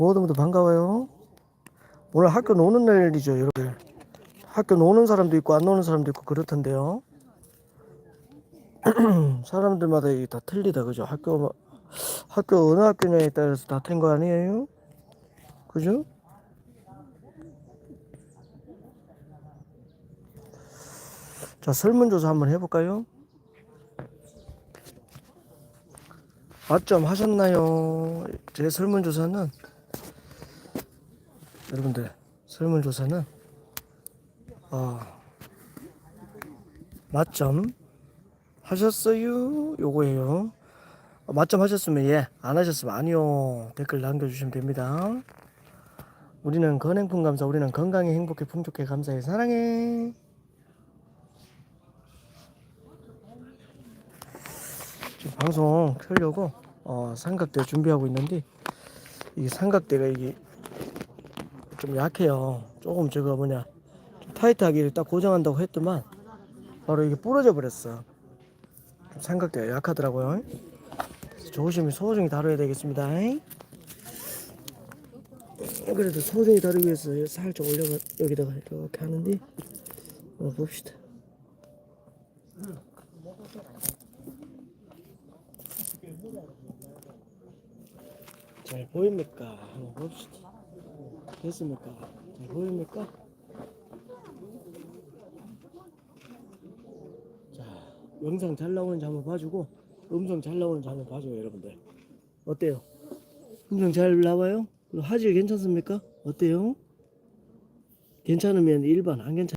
모두 모두 반가워요. 오늘 학교 노는 날이죠, 여러분. 학교 노는 사람도 있고 안 노는 사람도 있고 그렇던데요. 사람들마다 이게 다 틀리다, 그죠? 학교 학교 어느 학교냐에 따라서 다 틀린 거 아니에요? 그죠? 자, 설문조사 한번 해볼까요? 맞점 하셨나요? 제 설문조사는 여러분들 설문조사는 아 맞점 하셨어요? 요거예요. 어, 맞점 하셨으면 예, 안 하셨으면 아니요. 댓글 남겨주시면 됩니다. 우리는 건행품 감사, 우리는 건강해, 행복해, 풍족해, 감사해, 사랑해. 지금 방송 켜려고 어, 삼각대 준비하고 있는데 이게 삼각대가 이게 좀 약해요. 조금 저거 뭐냐 좀 타이트하게 딱 고정한다고 했더만 바로 이게 부러져 버렸어. 좀 삼각대가 약하더라고요. 그래서 조심히 소중히 다뤄야 되겠습니다. 그래도 소중히 다루기 위해서 살짝 올려가 여기다가 이렇게 하는데 한번 봅시다. 잘 보입니까? 한번 봅시다. 됐습니까? 잘 보입니까? 자, 영상 잘 나오는지 한번 봐주고, 음성 잘 나오는지 한번 봐줘요, 여러분들. 어때요? 음성 잘 나와요? 화질 괜찮습니까? 어때요? 괜찮으면 1번, 안 괜찮